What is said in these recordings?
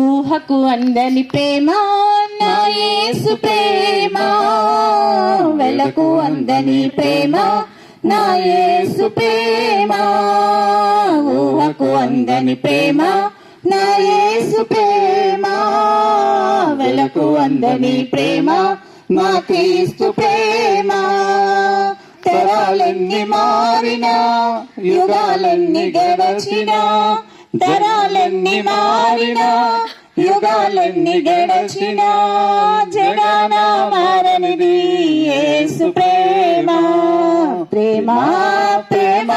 ఊహకు అందని ప్రేమ నా యేసు ప్రేమ. వెలకు అందని ప్రేమ నా యేసు ప్రేమ. ఊహకు అందని ప్రేమ నా యేసు ప్రేమ. వెలకు అందని ప్రేమ మా క్రీస్తు ప్రేమ. తరాలెన్ని మారినా యుగాలన్నీ గడచినా తరాలెన్ని మారినా యుగాలెన్ని గడచినా జగన మారనిది యేసు ప్రేమ. ప్రేమ ప్రేమ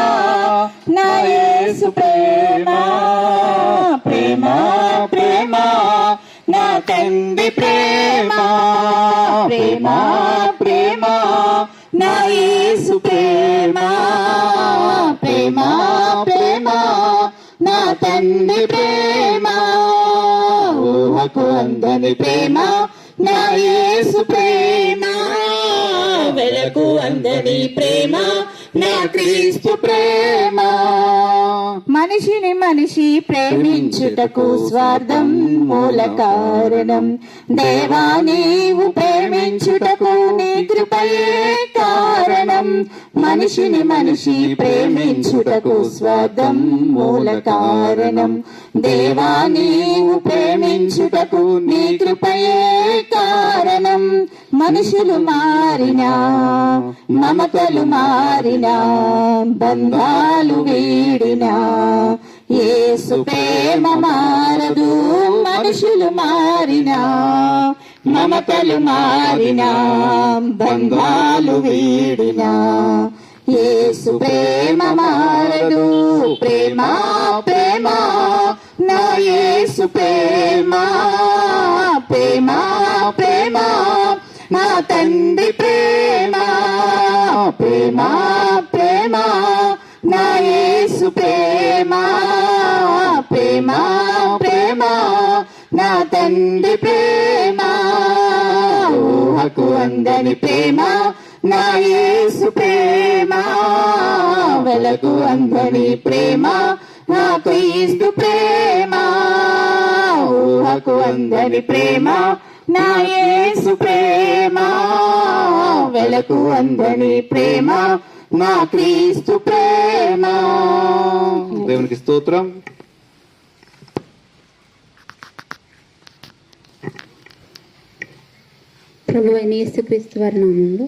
నా యేసు ప్రేమ. ప్రేమ ప్రేమ నా తండ్రి ప్రేమ. ప్రేమ ప్రేమ నా యేసు ప్రేమ. ప్రేమ ప్రేమ తండ్రి ప్రేమ. ఊహకు అందని ప్రేమ. నా యేసు ప్రేమ. వెలకు అందని ప్రేమ. నా క్రీస్తు ప్రేమ. మనిషిని మనిషి ప్రేమించుటకు స్వార్థం మూల కారణం. దేవా నీవు ప్రేమించుటకు నీ కృపయే కారణం. మనిషిని మనిషి ప్రేమించుటకు స్వార్థం మూల కారణం. దేవా నీవు ప్రేమించుటకు నీ కృపయే కారణం. మనుషులు మారినా మమతలు మారినా బంధాలు వీడినా ఏసు ప్రేమ మారదు మనుషులు మారినా మమతలు మారినా బంధాలు వీడినా ఏసు ప్రేమ మారదు ప్రేమ ప్రేమ నా ఏసు ప్రేమ ప్రేమ ప్రేమ మా తండ్రి ప్రేమ ప్రేమ ప్రేమ నా యేసు ప్రేమ ప్రేమ ప్రేమ నా తండ్రి ప్రేమ. ఊహకు అందని ప్రేమ నా యేసు ప్రేమ. వెలకు అందని ప్రేమ నా క్రీస్తు ప్రేమ. ఊహకు అందని ప్రేమ నా యేసు ప్రేమ వెలకు అందని ప్రేమ నా క్రీస్తు ప్రేమ. దేవునికి స్తోత్రం. ప్రభు అయిన యేసుక్రీస్తు వారి నామంలో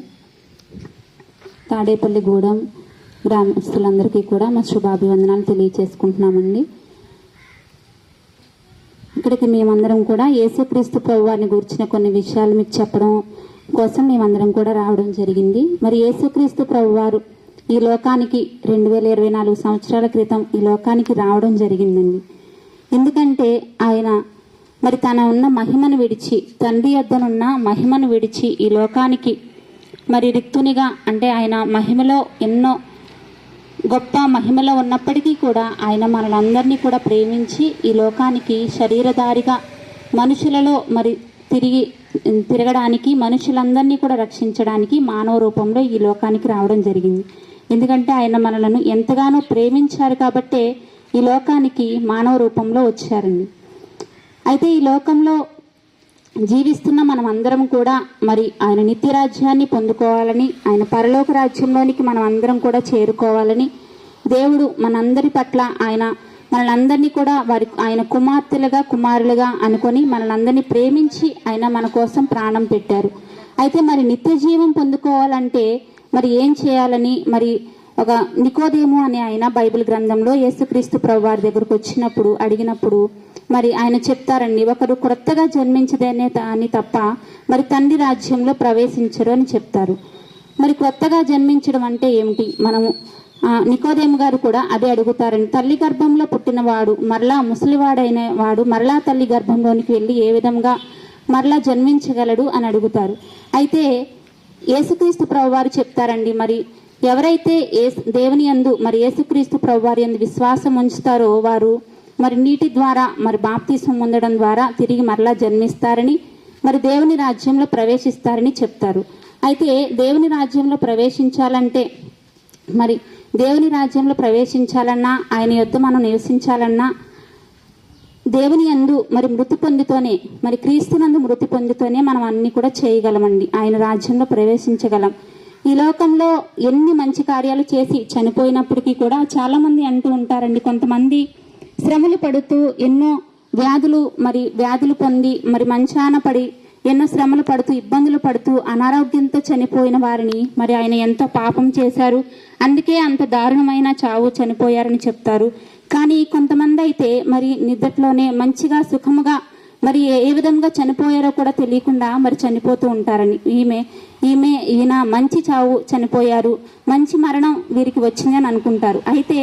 తాడేపల్లిగూడెం గ్రామస్తులందరికీ కూడా మా శుభాభివందనాలు తెలియచేసుకుంటున్నామండి. ఇక్కడికి మేమందరం కూడా యేసుక్రీస్తు ప్రభు వారిని గురించిన కొన్ని విషయాలు మీకు చెప్పడం కోసం మేమందరం కూడా రావడం జరిగింది. మరి యేసుక్రీస్తు ప్రభు వారు ఈ లోకానికి రెండు వేల ఇరవై నాలుగు సంవత్సరాల క్రితం ఈ లోకానికి రావడం జరిగిందండి. ఎందుకంటే ఆయన మరి తన ఉన్న మహిమను విడిచి తండ్రి యొద్దనున్న మహిమను విడిచి ఈ లోకానికి మరి రిక్తునిగా అంటే ఆయన మహిమలో ఎన్నో గొప్ప మహిమలో ఉన్నప్పటికీ కూడా ఆయన మనలందరినీ కూడా ప్రేమించి ఈ లోకానికి శరీరధారిగా మనుషులలో మరి తిరిగి తిరగడానికి మనుషులందరినీ కూడా రక్షించడానికి మానవ రూపంలో ఈ లోకానికి రావడం జరిగింది. ఎందుకంటే ఆయన మనలను ఎంతగానో ప్రేమించారు కాబట్టే ఈ లోకానికి మానవ రూపంలో వచ్చారండి. అయితే ఈ లోకంలో జీవిస్తున్న మనం అందరం కూడా మరి ఆయన నిత్య రాజ్యాన్ని పొందుకోవాలని ఆయన పరలోక రాజ్యంలోనికి మనం అందరం కూడా చేరుకోవాలని దేవుడు మనందరి పట్ల ఆయన మనలందరినీ కూడా వారి ఆయన కుమార్తెలుగా కుమారులుగా అనుకొని మనలందరినీ ప్రేమించి ఆయన మన కోసం ప్రాణం పెట్టారు. అయితే మరి నిత్య జీవం పొందుకోవాలంటే మరి ఏం చేయాలని మరి ఒక నికోదేము అనే ఆయన బైబిల్ గ్రంథంలో యేసుక్రీస్తు ప్రభు వారి దగ్గరకు వచ్చినప్పుడు అడిగినప్పుడు మరి ఆయన చెప్తారండి ఒకరు క్రొత్తగా జన్మించదేనే అని తప్ప మరి తండ్రి రాజ్యంలో ప్రవేశించరు అని చెప్తారు. మరి కొత్తగా జన్మించడం అంటే ఏమిటి? మనము నికోదేము గారు కూడా అదే అడుగుతారని తల్లి గర్భంలో పుట్టినవాడు మరలా ముసలివాడైన వాడు మరలా తల్లి గర్భంలోనికి వెళ్ళి ఏ విధంగా మరలా జన్మించగలడు అని అడుగుతారు. అయితే యేసుక్రీస్తు ప్రభువారు చెప్తారండి మరి ఎవరైతే యేసు దేవుని యందు మరి యేసుక్రీస్తు ప్రభువారి యందు విశ్వాసం ఉంచుతారో వారు మరి నీటి ద్వారా మరి బాప్తీసం పొందడం ద్వారా తిరిగి మరలా జన్మిస్తారని మరి దేవుని రాజ్యంలో ప్రవేశిస్తారని చెప్తారు. అయితే దేవుని రాజ్యంలో ప్రవేశించాలంటే మరి దేవుని రాజ్యంలో ప్రవేశించాలన్నా ఆయన యొద్ద మనం నివసించాలన్నా దేవుని యందు మరి మృతి పొందుతోనే మరి క్రీస్తునందు మృతి పొందుతోనే మనం అన్ని కూడా చేయగలమండి. ఆయన రాజ్యంలో ప్రవేశించగలం. ఈ లోకంలో ఎన్ని మంచి కార్యాలు చేసి చనిపోయినప్పటికీ కూడా చాలా మంది అంటూ ఉంటారండి. కొంతమంది శ్రమలు పడుతూ ఎన్నో వ్యాధులు మరి వ్యాధులు పొంది మరి మంచాన పడి ఎన్నో శ్రమలు పడుతూ ఇబ్బందులు పడుతూ అనారోగ్యంతో చనిపోయిన వారిని మరి ఆయన ఎంతో పాపం చేశారు. అందుకే అంత దారుణమైన చావు చనిపోయారని చెప్తారు. కానీ కొంతమంది అయితే మరి నిద్దట్లోనే మంచిగా సుఖముగా మరి ఏ విధంగా చనిపోయారో కూడా తెలియకుండా మరి చనిపోతూ ఉంటారని. ఈమె ఈమె ఈయన మంచి చావు చనిపోయారు. మంచి మరణం వీరికి వచ్చిందని అనుకుంటారు. అయితే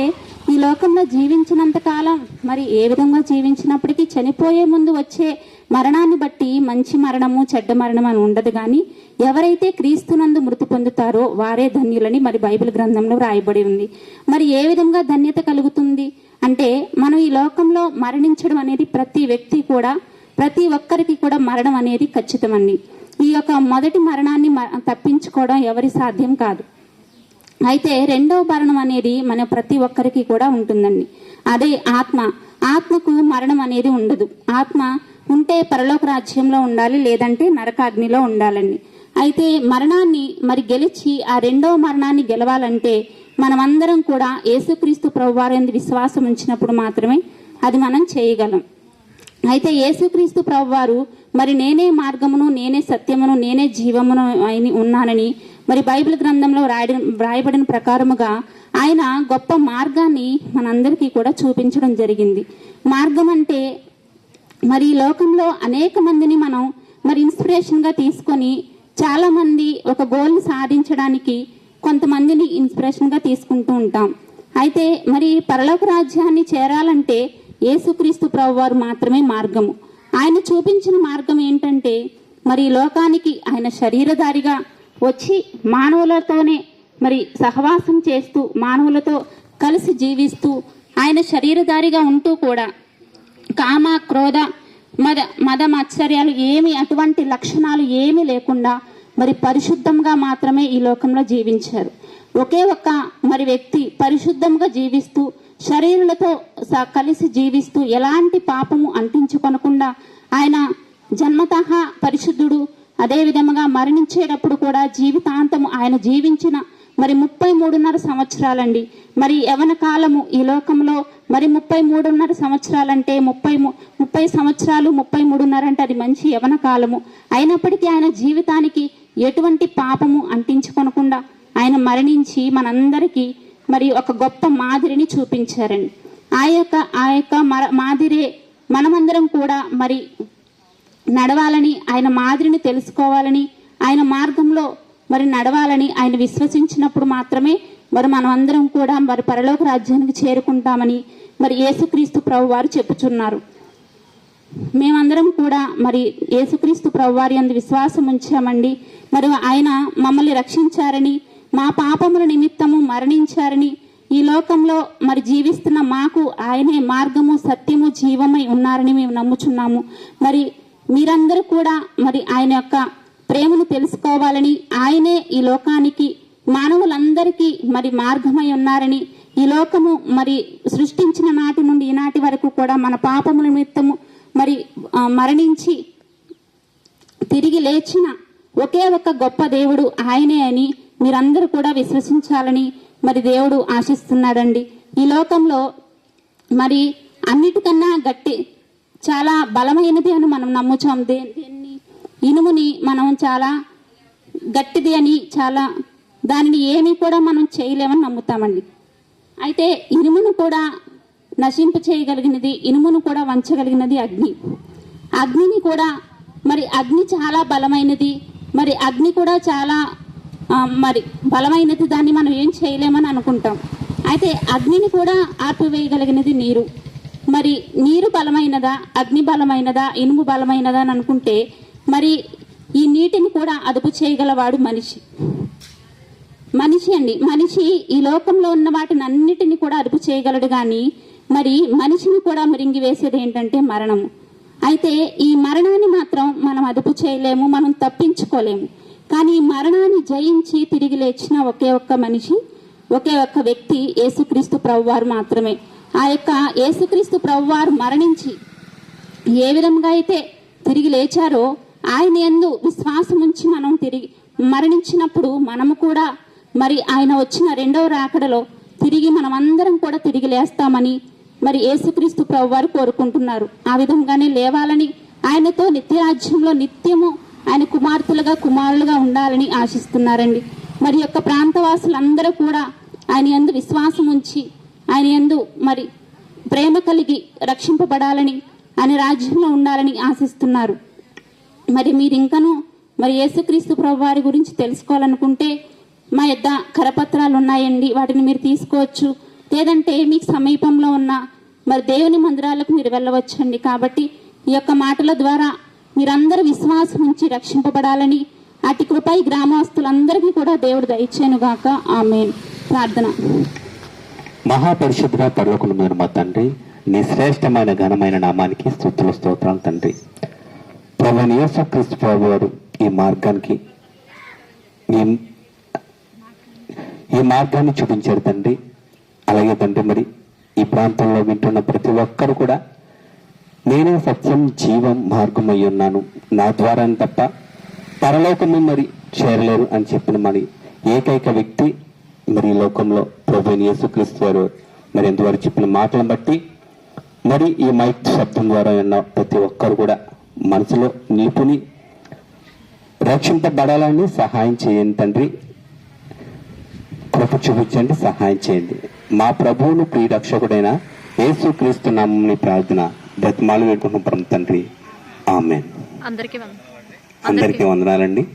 ఈ లోకంలో జీవించినంత కాలం మరి ఏ విధంగా జీవించినప్పటికీ చనిపోయే ముందు వచ్చే మరణాన్ని బట్టి మంచి మరణము చెడ్డ మరణం అని ఉండదు కానీ ఎవరైతే క్రీస్తునందు మృతి పొందుతారో వారే ధన్యులని మరి బైబిల్ గ్రంథంలో రాయబడి ఉంది. మరి ఏ విధంగా ధన్యత కలుగుతుంది? అంటే మనం ఈ లోకంలో మరణించడం అనేది ప్రతి వ్యక్తి కూడా ప్రతి ఒక్కరికి కూడా మరణం అనేది ఖచ్చితమండి ఈ యొక్క మొదటి మరణాన్ని మ- తప్పించుకోవడం ఎవరి సాధ్యం కాదు. అయితే రెండవ మరణం అనేది మన ప్రతి ఒక్కరికి కూడా ఉంటుందండి. అదే ఆత్మ. ఆత్మకు మరణం అనేది ఉండదు. ఆత్మ ఉంటే పరలోక రాజ్యంలో ఉండాలి లేదంటే నరకాగ్నిలో ఉండాలండి. అయితే మరణాన్ని మరి గెలిచి ఆ రెండవ మరణాన్ని గెలవాలంటే మనమందరం కూడా యేసుక్రీస్తు ప్రభువారి విశ్వాసం ఉంచినప్పుడు మాత్రమే అది మనం చేయగలం. అయితే యేసుక్రీస్తు ప్రభువారు మరి నేనే మార్గమును నేనే సత్యమును నేనే జీవమును అయిన ఉన్నానని మరి బైబిల్ గ్రంథంలో రాయడం వ్రాయబడిన ప్రకారముగా ఆయన గొప్ప మార్గాన్ని మనందరికీ కూడా చూపించడం జరిగింది. మార్గం అంటే మరి ఈ లోకంలో అనేక మందిని మనం మరి ఇన్స్పిరేషన్గా తీసుకొని చాలా మంది ఒక గోల్ని సాధించడానికి కొంతమందిని ఇన్స్పిరేషన్గా తీసుకుంటూ ఉంటాం. అయితే మరి పరలోక రాజ్యాన్ని చేరాలంటే యేసుక్రీస్తు ప్రభు వారు మాత్రమే మార్గము. ఆయన చూపించిన మార్గం ఏంటంటే మరి లోకానికి ఆయన శరీరధారిగా వచ్చి మానవులతోనే మరి సహవాసం చేస్తూ మానవులతో కలిసి జీవిస్తూ ఆయన శరీరధారిగా ఉంటూ కూడా కామ క్రోధ మద మద మత్సర్యాలు ఏమి అటువంటి లక్షణాలు ఏమీ లేకుండా మరి పరిశుద్ధంగా మాత్రమే ఈ లోకంలో జీవించారు. ఒకే ఒక్క మరి వ్యక్తి పరిశుద్ధంగా జీవిస్తూ శరీరులతో స- కలిసి జీవిస్తూ ఎలాంటి పాపము అంటించుకొనకుండా ఆయన జన్మతః పరిశుద్ధుడు. అదే విధముగా మరణించేటప్పుడు కూడా జీవితాంతము ఆయన జీవించిన మరి ముప్పై మూడున్నర సంవత్సరాలండి. మరి యవన కాలము ఈ లోకంలో మరి ముప్పై మూడున్నర సంవత్సరాలంటే ముప్పై ముప్పై సంవత్సరాలు ముప్పై మూడున్నర అంటే అది మంచి యవన కాలము. అయినప్పటికీ ఆయన జీవితానికి ఎటువంటి పాపము అంటించుకొనకుండా ఆయన మరణించి మనందరికీ మరి ఒక గొప్ప మాదిరిని చూపించారండి ఆ యొక్క ఆ యొక్క మర మాదిరే మనమందరం కూడా మరి నడవాలని ఆయన మాదిరిని తెలుసుకోవాలని ఆయన మార్గంలో మరి నడవాలని ఆయన విశ్వసించినప్పుడు మాత్రమే మరి మనమందరం కూడా మరి పరలోక రాజ్యానికి చేరుకుంటామని మరి యేసుక్రీస్తు ప్రభు వారు చెప్పుచున్నారు. మేమందరం కూడా మరి యేసుక్రీస్తు ప్రభువారి అందు విశ్వాసం ఉంచామండి. మరి ఆయన మమ్మల్ని రక్షించారని మా పాపముల నిమిత్తము మరణించారని ఈ లోకంలో మరి జీవిస్తున్న మాకు ఆయనే మార్గము సత్యము జీవమై ఉన్నారని మేము నమ్ముచున్నాము. మరి మీరందరూ కూడా మరి ఆయన యొక్క ప్రేమను తెలుసుకోవాలని ఆయనే ఈ లోకానికి మానవులందరికీ మరి మార్గమై ఉన్నారని ఈ లోకము మరి సృష్టించిన నాటి నుండి ఈనాటి వరకు కూడా మన పాపముల నిమిత్తము మరి మరణించి తిరిగి లేచిన ఒకే ఒక గొప్ప దేవుడు ఆయనే అని మీరందరూ కూడా విశ్వసించాలని మరి దేవుడు ఆశిస్తున్నాడండి. ఈ లోకంలో మరి అన్నిటికన్నా గట్టి చాలా బలమైనది అని మనం నమ్ముచాం. దే- దేన్ని ఇనుముని మనం చాలా గట్టిది అని చాలా దానిని ఏమీ కూడా మనం చేయలేమని నమ్ముతామండి. అయితే ఇనుమును కూడా నశింప చేయగలిగినది ఇనుమును కూడా వంచగలిగినది అగ్ని. అగ్నిని కూడా మరి అగ్ని చాలా బలమైనది మరి అగ్ని కూడా చాలా మరి బలమైనది దాన్ని మనం ఏం చేయలేమని అనుకుంటాం. అయితే అగ్నిని కూడా ఆర్పివేయగలిగినది నీరు. మరి నీరు బలమైనదా అగ్ని బలమైనదా ఇనుము బలమైనదా అని అనుకుంటే మరి ఈ నీటిని కూడా అదుపు చేయగలవాడు మనిషి. మనిషి అండి. మనిషి ఈ లోకంలో ఉన్న వాటిని అన్నిటిని కూడా అదుపు చేయగలడు కానీ మరి మనిషిని కూడా మిరింగి వేసేది ఏంటంటే మరణము. అయితే ఈ మరణాన్ని మాత్రం మనం అదుపు చేయలేము మనం తప్పించుకోలేము. కానీ మరణాన్ని జయించి తిరిగి లేచిన ఒకే ఒక్క మనిషి ఒకే ఒక్క వ్యక్తి యేసుక్రీస్తు ప్రభువారు మాత్రమే. ఆ యొక్క యేసుక్రీస్తు ప్రభువారు మరణించి ఏ విధంగా అయితే తిరిగి లేచారో ఆయన ఎందు విశ్వాసం ఉంచి మనం తిరిగి మరణించినప్పుడు మనము కూడా మరి ఆయన వచ్చిన రెండవ రాకడలో తిరిగి మనమందరం కూడా తిరిగి లేస్తామని మరి యేసుక్రీస్తు ప్రభువారు కోరుకుంటున్నారు. ఆ విధంగానే లేవాలని ఆయనతో నిత్యరాజ్యంలో నిత్యము ఆయన కుమార్తెలుగా కుమారులుగా ఉండాలని ఆశిస్తున్నారండి. మరి యొక్క ప్రాంతవాసులందరూ కూడా ఆయన యందు విశ్వాసం ఉంచి ఆయన యందు మరి ప్రేమ కలిగి రక్షింపబడాలని ఆయన రాజ్యంలో ఉండాలని ఆశిస్తున్నారు. మరి మీరు ఇంకను మరి యేసుక్రీస్తు ప్రభు వారి గురించి తెలుసుకోవాలనుకుంటే మా యొద్ద కరపత్రాలు ఉన్నాయండి. వాటిని మీరు తీసుకోవచ్చు. లేదంటే మీకు సమీపంలో ఉన్న మరి దేవుని మందిరాలకు మీరు వెళ్ళవచ్చండి. కాబట్టి ఈ యొక్క మాటల ద్వారా మీరందరూ విశ్వాసం ఉంచి రక్షింపబడాలని అటు కృపై గ్రామస్తులందరికీ కూడా దేవుడు దయచేనుగాక. ఆమె ప్రార్థన. మహాపరిశుద్ధ పర్లోకులు మీరు మా తండ్రి నీ శ్రేష్టమైన ఘనమైన నామానికి స్థుతులు స్తోత్రాలు తండ్రి. ప్రభు యేసుక్రీస్తు ప్రభు వారు ఈ మార్గానికి ఈ ఈ మార్గాన్ని చూపించారు తండ్రి. అలాగే తండ్రి మరి ఈ ప్రాంతంలో వింటున్న ప్రతి ఒక్కరు కూడా నేనే సత్యం జీవం మార్గం అయి ఉన్నాను. నా ద్వారా తప్ప పరలోకము మరి చేరలేరు అని చెప్పిన మరి ఏకైక వ్యక్తి మరి ఈ లోకంలో ప్రభుని యేసుక్రీస్తు వారు మరి ఎంతవరకు చెప్పిన మాటలను బట్టి మరి ఈ మైక్ శబ్దం ద్వారా ఉన్న ప్రతి ఒక్కరు కూడా మనసులో నిలుపుని రక్షింపబడాలని సహాయం చేయండి తండ్రి. కృప చూపించండి సహాయం చేయండి. మా ప్రభువును ప్రియ రక్షకుడైన యేసుక్రీస్తు నామని ప్రార్థన. బ్రతిమాలు వేడుకుంటున్నాం తండ్రి. ఆమెన్. అందరికీ వంద అందరికీ వందనాలండి.